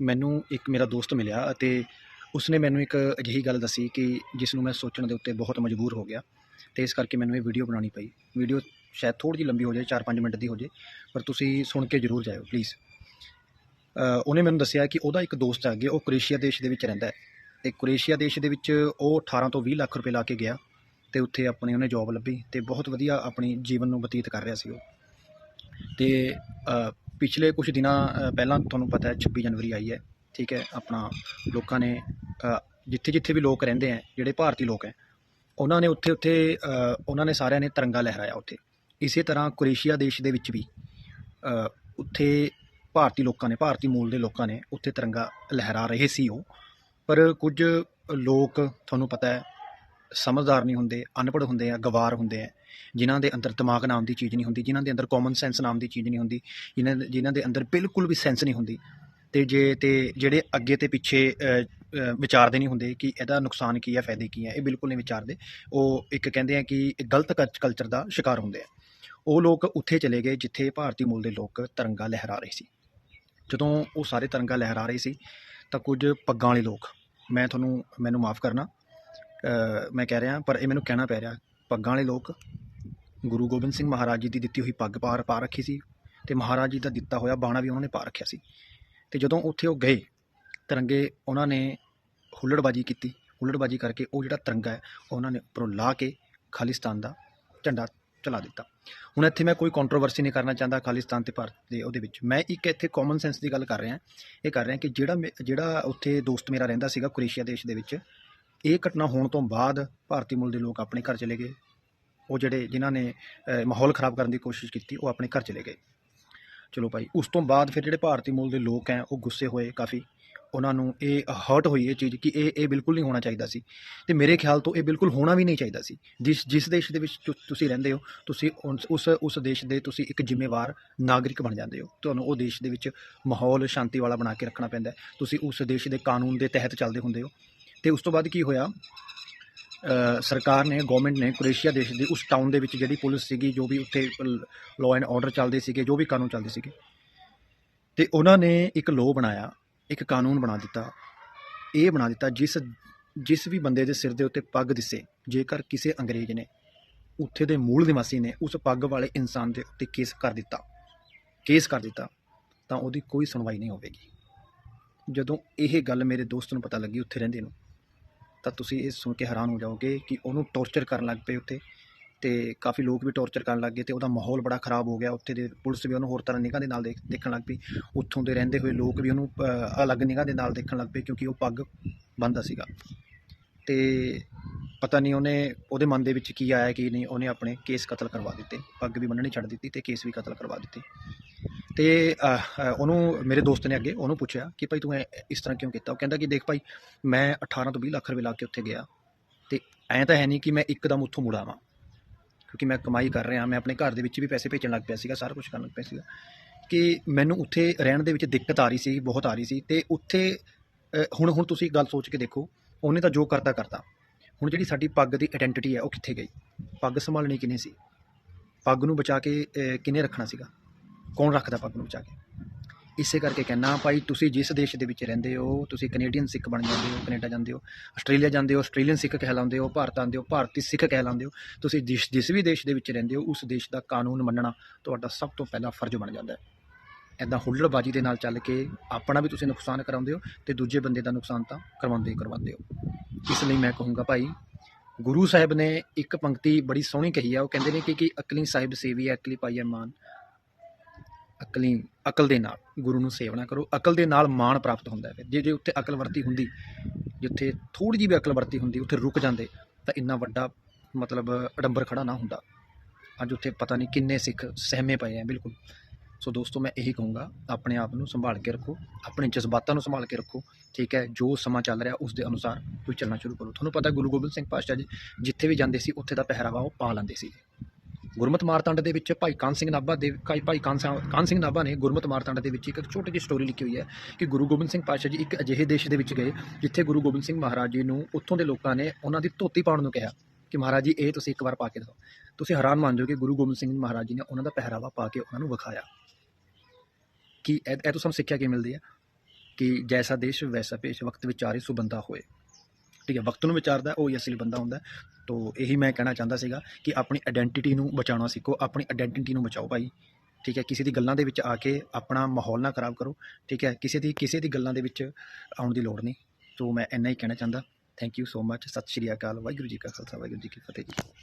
ਮੈਨੂੰ ਇੱਕ ਮੇਰਾ ਦੋਸਤ ਮਿਲਿਆ ਅਤੇ ਉਸਨੇ ਮੈਨੂੰ ਇੱਕ ਅਜਿਹੀ ਗੱਲ ਦੱਸੀ ਕਿ ਜਿਸ ਨੂੰ ਮੈਂ ਸੋਚਣ ਦੇ ਉੱਤੇ ਬਹੁਤ ਮਜਬੂਰ ਹੋ ਗਿਆ ਤੇ ਇਸ ਕਰਕੇ ਮੈਨੂੰ ਇਹ ਵੀਡੀਓ ਬਣਾਉਣੀ ਪਈ। ਵੀਡੀਓ ਸ਼ਾਇਦ ਥੋੜੀ ਜਿਹੀ ਲੰਬੀ ਹੋ ਜਾਏ 4-5 ਮਿੰਟ ਦੀ ਹੋ ਜਾਏ, ਪਰ ਤੁਸੀਂ ਸੁਣ ਕੇ ਜ਼ਰੂਰ ਜਾਇਓ ਪਲੀਜ਼ ਉਹਨੇ ਮੈਨੂੰ ਦੱਸਿਆ ਕਿ ਉਹਦਾ ਇੱਕ ਦੋਸਤ ਹੈ ਅੱਗੇ, ਉਹ ਕੁਰੇਸ਼ੀਆ ਦੇਸ਼ ਦੇ ਵਿੱਚ ਰਹਿੰਦਾ ਹੈ ਤੇ ਕੁਰੇਸ਼ੀਆ ਦੇਸ਼ ਦੇ ਵਿੱਚ ਉਹ 18 ਤੋਂ 20 ਲੱਖ ਰੁਪਏ ਲਾ ਕੇ ਗਿਆ ਤੇ ਉੱਥੇ ਆਪਣੀ ਉਹਨੇ ਜੌਬ ਲੱਭੀ ਤੇ ਬਹੁਤ ਵਧੀਆ ਆਪਣੀ ਜੀਵਨ ਨੂੰ ਬਤੀਤ ਕਰ ਰਿਹਾ ਸੀ ਉਹ। ਤੇ ਪਿਛਲੇ ਕੁਝ ਦਿਨਾਂ ਪਹਿਲਾਂ ਤੁਹਾਨੂੰ ਪਤਾ ਹੈ 26 ਜਨਵਰੀ ਆਈ ਹੈ, ਠੀਕ ਹੈ, ਆਪਣਾ ਲੋਕਾਂ ਨੇ ਜਿੱਥੇ ਜਿੱਥੇ ਵੀ ਲੋਕ ਰਹਿੰਦੇ ਹੈ, ਜਿਹੜੇ ਭਾਰਤੀ ਲੋਕ ਹੈ, ਉਹਨਾਂ ਨੇ ਉੱਥੇ ਉੱਥੇ ਉਹਨਾਂ ਨੇ ਸਾਰਿਆਂ ਨੇ ਤਿਰੰਗਾ ਲਹਿਰਾਇਆ ਉੱਥੇ। ਇਸੇ ਤਰ੍ਹਾਂ ਕੁਰੇਸ਼ੀਆ ਦੇਸ਼ ਦੇ ਵਿੱਚ ਵੀ ਉੱਥੇ ਭਾਰਤੀ ਲੋਕਾਂ ਨੇ, ਭਾਰਤੀ ਮੂਲ ਦੇ ਲੋਕਾਂ ਨੇ ਉੱਥੇ ਤਿਰੰਗਾ ਲਹਿਰਾ ਰਹੇ ਸੀ ਉਹ। ਪਰ ਕੁਝ ਲੋਕ, ਤੁਹਾਨੂੰ ਪਤਾ ਹੈ ਸਮਝਦਾਰ ਨਹੀਂ ਹੁੰਦੇ, ਅਨਪੜ੍ਹ ਹੁੰਦੇ ਆ, ਗਵਾਰ ਹੁੰਦੇ ਆ। ਜਿਨ੍ਹਾਂ ਦੇ ਅੰਦਰ ਦਿਮਾਗ ਨਾਮ ਦੀ ਚੀਜ਼ ਨਹੀਂ ਹੁੰਦੀ, ਜਿਨ੍ਹਾਂ ਦੇ ਅੰਦਰ ਕਾਮਨ ਸੈਂਸ ਨਾਮ ਦੀ ਚੀਜ਼ ਨਹੀਂ ਹੁੰਦੀ, ਜਿਨ੍ਹਾਂ ਜਿਨ੍ਹਾਂ ਦੇ ਅੰਦਰ ਬਿਲਕੁਲ ਵੀ ਸੈਂਸ ਨਹੀਂ ਹੁੰਦੀ। ਤੇ ਜੇ, ਤੇ ਜਿਹੜੇ ਅੱਗੇ ਤੇ ਪਿੱਛੇ ਵਿਚਾਰਦੇ ਨਹੀਂ ਹੁੰਦੇ ਕਿ ਇਹਦਾ ਨੁਕਸਾਨ ਕੀ ਹੈ ਫਾਇਦੇ ਕੀ ਹੈ ਇਹ ਬਿਲਕੁਲ ਨਹੀਂ ਵਿਚਾਰਦੇ। ਉਹ ਇੱਕ ਕਹਿੰਦੇ ਆ ਕਿ ਇਹ ਗਲਤ ਕਲਚਰ ਦਾ ਸ਼ਿਕਾਰ ਹੁੰਦੇ ਆ। ਉਹ ਲੋਕ ਉੱਥੇ ਚਲੇ ਗਏ ਜਿੱਥੇ ਭਾਰਤੀ ਮੂਲ ਦੇ ਲੋਕ ਤਿਰੰਗਾ ਲਹਿਰਾ ਰਹੇ ਸੀ। ਜਦੋਂ ਉਹ ਸਾਰੇ ਤਿਰੰਗਾ ਲਹਿਰਾ ਰਹੇ ਸੀ, ਤਾਂ ਕੁਝ ਪੱਗਾਂ ਵਾਲੇ ਲੋਕ, ਮੈਂ ਤੁਹਾਨੂੰ, ਮੈਨੂੰ ਮਾਫ ਕਰਨਾ ਮੈਂ ਕਹਿ ਰਿਹਾ, ਪਰ ਇਹ ਮੈਨੂੰ ਕਹਿਣਾ ਪੈ ਰਿਹਾ, ਪੱਗਾਂ ਵਾਲੇ ਲੋਕ, ਗੁਰੂ ਗੋਬਿੰਦ ਸਿੰਘ ਮਹਾਰਾਜ ਜੀ ਦੀ ਦਿੱਤੀ ਹੋਈ ਪੱਗ ਪਾਰ, ਪਾ ਰੱਖੀ ਸੀ ਤੇ ਮਹਾਰਾਜ ਜੀ ਦਾ ਦਿੱਤਾ ਹੋਇਆ ਬਾਣਾ ਵੀ ਉਹਨਾਂ ਨੇ ਪਾ ਰੱਖਿਆ ਸੀ। ਤੇ ਜਦੋਂ ਉੱਥੇ ਉਹ ਗਏ, ਤਿਰੰਗੇ ਉਹਨਾਂ ਨੇ ਹੁੱਲੜਬਾਜੀ ਕੀਤੀ। ਹੁੱਲੜਬਾਜੀ ਕਰਕੇ ਉਹ ਜਿਹੜਾ ਤਿਰੰਗਾ ਹੈ, ਉਹਨਾਂ ਨੇ ਉੱਪਰੋਂ ਲਾ ਕੇ ਖਾਲਿਸਤਾਨ ਦਾ ਝੰਡਾ ਚਲਾ ਦਿੱਤਾ। ਹੁਣ ਇੱਥੇ ਮੈਂ ਕੋਈ ਕੰਟਰੋਵਰਸੀ ਨਹੀਂ ਕਰਨਾ ਚਾਹੁੰਦਾ ਖਾਲਿਸਤਾਨ ਤੇ ਭਾਰਤ ਦੇ ਉਹਦੇ ਵਿੱਚ। ਮੈਂ ਇੱਕ ਇੱਥੇ ਕਾਮਨ ਸੈਂਸ ਦੀ ਗੱਲ ਕਰ ਰਿਹਾ, ਇਹ ਕਰ ਰਿਹਾ ਕਿ ਜਿਹੜਾ ਮੇ- ਜਿਹੜਾ ਉੱਥੇ ਦੋਸਤ ਮੇਰਾ ਰਹਿੰਦਾ ਸੀਗਾ ਕੁਰੇਸ਼ੀਆ ਦੇਸ਼ ਦੇ ਵਿੱਚ ਇਹ ਘਟਨਾ ਹੋਣ ਤੋਂ ਬਾਅਦ ਭਾਰਤੀ ਮੂਲ ਦੇ ਲੋਕ ਆਪਣੇ ਘਰ ਚਲੇ ਗਏ। ਉਹ ਜਿਹੜੇ ਜਿਨ੍ਹਾਂ ਨੇ ਮਾਹੌਲ ਖਰਾਬ ਕਰਨ ਦੀ ਕੋਸ਼ਿਸ਼ ਕੀਤੀ, ਉਹ ਆਪਣੇ ਘਰ ਚਲੇ ਗਏ। ਚਲੋ ਭਾਈ, ਉਸ ਤੋਂ ਬਾਅਦ ਫਿਰ ਜਿਹੜੇ ਭਾਰਤੀ ਮੂਲ ਦੇ ਲੋਕ ਹੈ, ਉਹ ਗੁੱਸੇ ਹੋਏ ਕਾਫੀ। ਉਹਨਾਂ ਨੂੰ ਇਹ ਹਰਟ ਹੋਈ ਇਹ ਚੀਜ਼ ਕਿ ਇਹ ਇਹ ਬਿਲਕੁਲ ਨਹੀਂ ਹੋਣਾ ਚਾਹੀਦਾ ਸੀ। ਤੇ ਮੇਰੇ ਖਿਆਲ ਤੋਂ ਇਹ ਬਿਲਕੁਲ ਹੋਣਾ ਵੀ ਨਹੀਂ ਚਾਹੀਦਾ ਸੀ। ਜਿਸ ਜਿਸ ਦੇਸ਼ ਦੇ ਵਿੱਚ ਤੁਸੀਂ ਰਹਿੰਦੇ ਹੋ, ਤੁਸੀਂ ਉਸ ਉਸ ਦੇਸ਼ ਦੇ ਤੁਸੀਂ ਇੱਕ ਜ਼ਿੰਮੇਵਾਰ ਨਾਗਰਿਕ ਬਣ ਜਾਂਦੇ ਹੋ। ਤੁਹਾਨੂੰ ਉਹ ਦੇਸ਼ ਦੇ ਵਿੱਚ ਮਾਹੌਲ ਸ਼ਾਂਤੀ ਵਾਲਾ ਬਣਾ ਕੇ ਰੱਖਣਾ ਪੈਂਦਾ ਤੁਸੀਂ ਉਸ ਦੇਸ਼ ਦੇ ਕਾਨੂੰਨ ਦੇ ਤਹਿਤ ਚੱਲਦੇ ਹੁੰਦੇ ਹੋ। ਤੇ ਉਸ ਤੋਂ ਬਾਅਦ ਕੀ ਹੋਇਆ? ਸਰਕਾਰ ਨੇ ਗਵਰਨਮੈਂਟ ਨੇ ਕੁਰੇਸ਼ੀਆ ਦੇਸ਼ ਦੀ ਉਸ ਟਾਊਨ ਦੇ ਵਿੱਚ ਜਿਹੜੀ ਪੁਲਿਸ ਸੀਗੀ, ਜੋ ਵੀ ਉੱਥੇ ਲਾਅ ਐਂਡ ਆਰਡਰ ਚੱਲਦੇ ਸੀਗੇ, ਜੋ ਵੀ ਕਾਨੂੰਨ ਚੱਲਦੇ ਸੀਗੇ, ਤੇ ਉਹਨਾਂ ਨੇ ਇੱਕ ਲਾਅ ਬਣਾਇਆ, ਇੱਕ ਕਾਨੂੰਨ ਬਣਾ ਦਿੱਤਾ। ਇਹ ਬਣਾ ਦਿੱਤਾ ਜਿਸ ਜਿਸ ਵੀ ਬੰਦੇ ਦੇ ਸਿਰ ਦੇ ਉੱਤੇ ਪੱਗ ਦਿਸੇ, ਜੇਕਰ ਕਿਸੇ ਅੰਗਰੇਜ਼ ਨੇ, ਉੱਥੇ ਦੇ ਮੂਲ ਨਿਵਾਸੀ ਨੇ ਉਸ ਪੱਗ ਵਾਲੇ ਇਨਸਾਨ ਦੇ ਉੱਤੇ ਕੇਸ ਕਰ ਦਿੱਤਾ। ਕੇਸ ਕਰ ਦਿੱਤਾ, ਤਾਂ ਉਹਦੀ ਕੋਈ ਸੁਣਵਾਈ ਨਹੀਂ ਹੋਵੇਗੀ। ਜਦੋਂ ਇਹ ਗੱਲ ਮੇਰੇ ਦੋਸਤ ਨੂੰ ਪਤਾ ਲੱਗੀ, ਉੱਥੇ ਰਹਿੰਦੇ ਨੂੰ ਤਾਂ ਤੁਸੀਂ ਇਹ ਸੁਣ ਕੇ ਹੈਰਾਨ ਹੋ ਜਾਓਗੇ ਕਿ ਉਹਨੂੰ ਟੌਰਚਰ ਕਰਨ ਲੱਗ ਪਏ ਉੱਥੇ ਤੇ ਕਾਫੀ ਲੋਕ ਵੀ ਟੌਰਚਰ ਕਰਨ ਲੱਗ ਗਏ ਤੇ ਉਹਦਾ ਮਾਹੌਲ ਬੜਾ ਖਰਾਬ ਹੋ ਗਿਆ ਉੱਥੇ ਦੇ ਪੁਲਿਸ ਵੀ ਉਹਨੂੰ ਹੋਰ ਤਰ੍ਹਾਂ ਨਿਗਾਹ ਦੇ ਨਾਲ ਦੇਖਣ ਲੱਗ ਪਈ। ਉੱਥੋਂ ਦੇ ਰਹਿੰਦੇ ਹੋਏ ਲੋਕ ਵੀ ਉਹਨੂੰ ਅਲੱਗ ਨਿਗਾਹ ਦੇ ਨਾਲ ਦੇਖਣ ਲੱਗ ਪਏ ਕਿਉਂਕਿ ਉਹ ਪੱਗ ਬੰਨਦਾ ਸੀਗਾ। ਤੇ ਪਤਾ ਨਹੀਂ ਉਹਨੇ, ਉਹਦੇ ਮਨ ਦੇ ਵਿੱਚ ਕੀ ਆਇਆ ਕੀ ਨਹੀਂ, ਉਹਨੇ ਆਪਣੇ ਕੇਸ ਕਤਲ ਕਰਵਾ ਦਿੱਤੇ। ਪੱਗ ਵੀ ਬੰਨਣੀ ਛੱਡ ਦਿੱਤੀ ਤੇ ਕੇਸ ਵੀ ਕਤਲ ਕਰਵਾ ਦਿੱਤੇ। ਤੇ ਉਹਨੂੰ ਮੇਰੇ ਦੋਸਤ ਨੇ ਅੱਗੇ ਉਹਨੂੰ ਪੁੱਛਿਆ ਕਿ ਭਾਈ ਤੂੰ ਐ ਇਸ ਤਰ੍ਹਾਂ ਕਿਉਂ ਕੀਤਾ? ਉਹ ਕਹਿੰਦਾ ਕਿ ਦੇਖ ਭਾਈ ਮੈਂ 18 ਤੋਂ 20 ਲੱਖ ਰੁਪਏ ਲਾ ਕੇ ਉੱਥੇ ਗਿਆ ਤੇ ਐਂ ਤਾਂ ਹੈ ਨਹੀਂ ਕਿ ਮੈਂ ਇੱਕਦਮ ਉੱਥੋਂ ਮੁੜ ਆਵਾਂ। ਕਿਉਂਕਿ ਮੈਂ ਕਮਾਈ ਕਰ ਰਿਹਾ ਮੈਂ ਆਪਣੇ ਘਰ ਦੇ ਵਿੱਚ ਵੀ ਪੈਸੇ ਭੇਜਣ ਲੱਗ ਪਿਆ ਸੀਗਾ ਸਾਰਾ ਕੁਝ ਕਰਨ ਲੱਗ ਪਿਆ ਸੀਗਾ। ਕਿ ਮੈਨੂੰ ਉੱਥੇ ਰਹਿਣ ਦੇ ਵਿੱਚ ਦਿੱਕਤ ਆ ਰਹੀ ਸੀ ਬਹੁਤ ਆ ਰਹੀ ਸੀ ਤੇ ਉੱਥੇ ਹੁਣ ਹੁਣ ਤੁਸੀਂ ਗੱਲ ਸੋਚ ਕੇ ਦੇਖੋ ਉਹਨੇ ਤਾਂ ਜੋ ਕਰਤਾ ਕਰਤਾ। ਹੁਣ ਜਿਹੜੀ ਸਾਡੀ ਪੱਗ ਦੀ ਆਇਡੈਂਟੀਟੀ ਹੈ ਉਹ ਕਿੱਥੇ ਗਈ? ਪੱਗ ਸੰਭਾਲਣੀ ਕਿਨੇ ਸੀ? ਪੱਗ ਨੂੰ ਬਚਾ ਕੇ ਅ, ਰੱਖਣਾ ਸੀਗਾ? ਕੌਣ ਰੱਖਦਾ ਪੱਗ ਨੂੰ ਬਚਾ ਕੇ? ਇਸੇ ਕਰਕੇ ਕਹਿਣਾ ਭਾਈ, ਤੁਸੀਂ ਜਿਸ ਦੇਸ਼ ਦੇ ਵਿੱਚ ਰਹਿੰਦੇ ਹੋ, ਤੁਸੀਂ ਕੈਨੇਡੀਅਨ ਸਿੱਖ ਬਣ ਜਾਂਦੇ ਹੋ, ਕੈਨੇਡਾ ਜਾਂਦੇ ਹੋ, ਆਸਟ੍ਰੇਲੀਆ ਜਾਂਦੇ ਹੋ, ਆਸਟ੍ਰੇਲੀਅਨ ਸਿੱਖ ਕਹਿਲਾਉਂਦੇ ਹੋ, ਭਾਰਤ ਆਉਂਦੇ ਹੋ, ਭਾਰਤੀ ਸਿੱਖ ਕਹਿਲਾਉਂਦੇ ਹੋ, ਤੁਸੀਂ ਜਿਸ ਜਿਸ ਵੀ ਦੇਸ਼ ਦੇ ਵਿੱਚ ਰਹਿੰਦੇ ਹੋ, ਉਸ ਦੇਸ਼ ਦਾ ਕਾਨੂੰਨ ਮੰਨਣਾ ਤੁਹਾਡਾ ਸਭ ਤੋਂ ਪਹਿਲਾ ਫਰਜ਼ ਬਣ ਜਾਂਦਾ ਹੈ। ਐਦਾਂ ਹੁੱਲੜਬਾਜੀ ਦੇ ਨਾਲ ਚੱਲ ਕੇ ਆਪਣਾ ਵੀ ਤੁਸੀਂ ਨੁਕਸਾਨ ਕਰਾਉਂਦੇ ਹੋ ਤੇ ਦੂਜੇ ਬੰਦੇ ਦਾ ਨੁਕਸਾਨ ਤਾਂ ਕਰਵਾਉਂਦੇ ਹੀ ਕਰਵਾਉਂਦੇ ਹੋ। ਇਸ ਲਈ ਮੈਂ ਕਹੂੰਗਾ ਭਾਈ, ਗੁਰੂ ਸਾਹਿਬ ਨੇ ਇੱਕ ਪੰਕਤੀ ਬੜੀ ਸੋਹਣੀ ਕਹੀ ਆ, ਉਹ ਕਹਿੰਦੇ ਨੇ ਕਿ ਕਿ ਅਕਲੀ ਸਾਹਿਬ ਸੇਵੀ ਅਕਲੀ ਪਾਈਏ ਮਾਨ। ਅਕਲੀ, ਅਕਲ ਦੇ ਨਾਲ, ਗੁਰੂ ਨੂੰ ਸੇਵਨਾ ਕਰੋ। ਅਕਲ ਦੇ ਨਾਲ ਮਾਣ ਪ੍ਰਾਪਤ ਹੁੰਦਾ ਹੈ ਫਿਰ। ਜੇ ਜੇ ਉੱਥੇ ਅਕਲ ਵਰਤੀ ਹੁੰਦੀ ਜਿੱਥੇ ਥੋੜੀ ਜਿਹੀ ਵੀ ਅਕਲ ਵਰਤੀ ਹੁੰਦੀ, ਉੱਥੇ ਰੁਕ ਜਾਂਦੇ, ਤਾਂ ਇੰਨਾ ਵੱਡਾ ਮਤਲਬ ਅਡੰਬਰ ਖੜਾ ਨਾ ਹੁੰਦਾ। ਅੱਜ ਉੱਥੇ ਪਤਾ ਨਹੀਂ ਕਿੰਨੇ ਸਿੱਖ ਸਹਿਮੇ ਪਏ ਆ, ਬਿਲਕੁਲ। ਸੋ ਦੋਸਤੋ, ਮੈਂ ਇਹੀ ਕਹੂੰਗਾ, ਆਪਣੇ ਆਪ ਨੂੰ ਸੰਭਾਲ ਕੇ ਰੱਖੋ, ਆਪਣੇ ਜਜ਼ਬਾਤਾਂ ਨੂੰ ਸੰਭਾਲ ਕੇ ਰੱਖੋ, ਠੀਕ ਹੈ? ਜੋ ਸਮਾਂ ਚੱਲ ਰਿਹਾ, ਉਸ ਦੇ ਅਨੁਸਾਰ ਤੁਸੀਂ ਚੱਲਣਾ ਸ਼ੁਰੂ ਕਰੋ। ਤੁਹਾਨੂੰ ਪਤਾ ਗੁਰੂ ਗੋਬਿੰਦ ਸਿੰਘ ਪਾਤਸ਼ਾਹ ਜੀ, ਜਿੱਥੇ ਵੀ ਜਾਂਦੇ ਸੀ, ਉੱਥੇ ਦਾ ਪਹਿਰਾਵਾ ਉਹ ਪਾ ਲੈਂਦੇ ਸੀ। ਗੁਰਮਤ ਮਾਰਤੰਡ ਦੇ ਵਿੱਚ ਭਾਈ ਕਾਨ ਸਿੰਘ ਨਾਭਾ ਦੇ ਭਾਈ ਭਾਈ ਕਾਨ ਸਿੰਘ ਕਾਨ ਸਿੰਘ ਨਾਭਾ ਨੇ ਗੁਰਮਤ ਮਾਰਤੰਡ ਦੇ ਵਿੱਚ ਇੱਕ ਛੋਟੀ ਜਿਹੀ ਸਟੋਰੀ ਲਿਖੀ ਹੋਈ ਹੈ ਕਿ ਗੁਰੂ ਗੋਬਿੰਦ ਸਿੰਘ ਪਾਤਸ਼ਾਹ ਜੀ ਇੱਕ ਅਜਿਹੇ ਦੇਸ਼ ਦੇ ਵਿੱਚ ਗਏ ਜਿੱਥੇ ਗੁਰੂ ਗੋਬਿੰਦ ਸਿੰਘ ਮਹਾਰਾਜ ਜੀ ਨੂੰ ਉੱਥੋਂ ਦੇ ਲੋਕਾਂ ਨੇ ਉਹਨਾਂ ਦੀ ਧੋਤੀ ਪਾਉਣ ਨੂੰ ਕਿਹਾ ਕਿ ਮਹਾਰਾਜ ਜੀ, ਇਹ ਤੁਸੀਂ ਇੱਕ ਵਾਰ ਪਾ ਕੇ ਦਿਖਾਓ। ਤੁਸੀਂ ਹੈਰਾਨ ਮੰਨ ਜਾਓਗੇ ਗੁਰੂ ਗੋਬਿੰਦ ਸਿੰਘ ਮਹਾਰਾਜ ਜੀ ਨੇ ਉਹਨਾਂ ਦਾ ਪਹਿਰਾਵਾ ਪਾ ਕੇ ਉਹਨਾਂ ਨੂੰ ਵਿਖਾਇਆ। ਕਿ ਇਹ ਇਹ ਤੋਂ ਸਾਨੂੰ ਸਿੱਖਿਆ ਕੀ ਮਿਲਦੀ ਹੈ? ਕਿ ਜੈਸਾ ਦੇਸ਼, ਵੈਸਾ ਭੇਸ਼, ਵਕਤ ਵਿਚਾਰੇ ਸੋ ਹੋਏ। ਠੀਕ ਹੈ, ਵਕਤ ਨੂੰ ਵਿਚਾਰਦਾ, ਉਹ ਹੀ ਅਸਲੀ ਬੰਦਾ ਹੁੰਦਾ ਹੈ। ਤੋ ਇਹੀ ਮੈਂ ਕਹਿਣਾ ਚਾਹੁੰਦਾ ਸੀਗਾ ਕਿ ਆਪਣੀ ਆਇਡੈਂਟੀਟੀ ਨੂੰ ਬਚਾਉਣਾ ਸਿੱਖੋ, ਆਪਣੀ ਆਇਡੈਂਟੀਟੀ ਨੂੰ ਬਚਾਓ ਭਾਈ। ਠੀਕ ਹੈ, ਕਿਸੇ ਦੀ ਗੱਲਾਂ ਦੇ ਵਿੱਚ ਆ ਕੇ ਆਪਣਾ ਮਾਹੌਲ ਨਾ ਖਰਾਬ ਕਰੋ। ਠੀਕ ਹੈ, ਕਿਸੇ ਦੀ ਕਿਸੇ ਦੀ ਗੱਲਾਂ ਦੇ ਵਿੱਚ ਆਉਣ ਦੀ ਲੋੜ ਨਹੀਂ। ਤੋ ਮੈਂ ਇੰਨਾ ਹੀ ਕਹਿਣਾ ਚਾਹੁੰਦਾ। ਥੈਂਕ ਯੂ ਸੋ ਮੱਚ ਸਤਿ ਸ਼੍ਰੀ ਅਕਾਲ। ਵਾਹਿਗੁਰੂ ਜੀ ਕਾ ਖਾਲਸਾ, ਵਾਹਿਗੁਰੂ ਜੀ ਕੀ ਫਤਿਹ ਜੀ।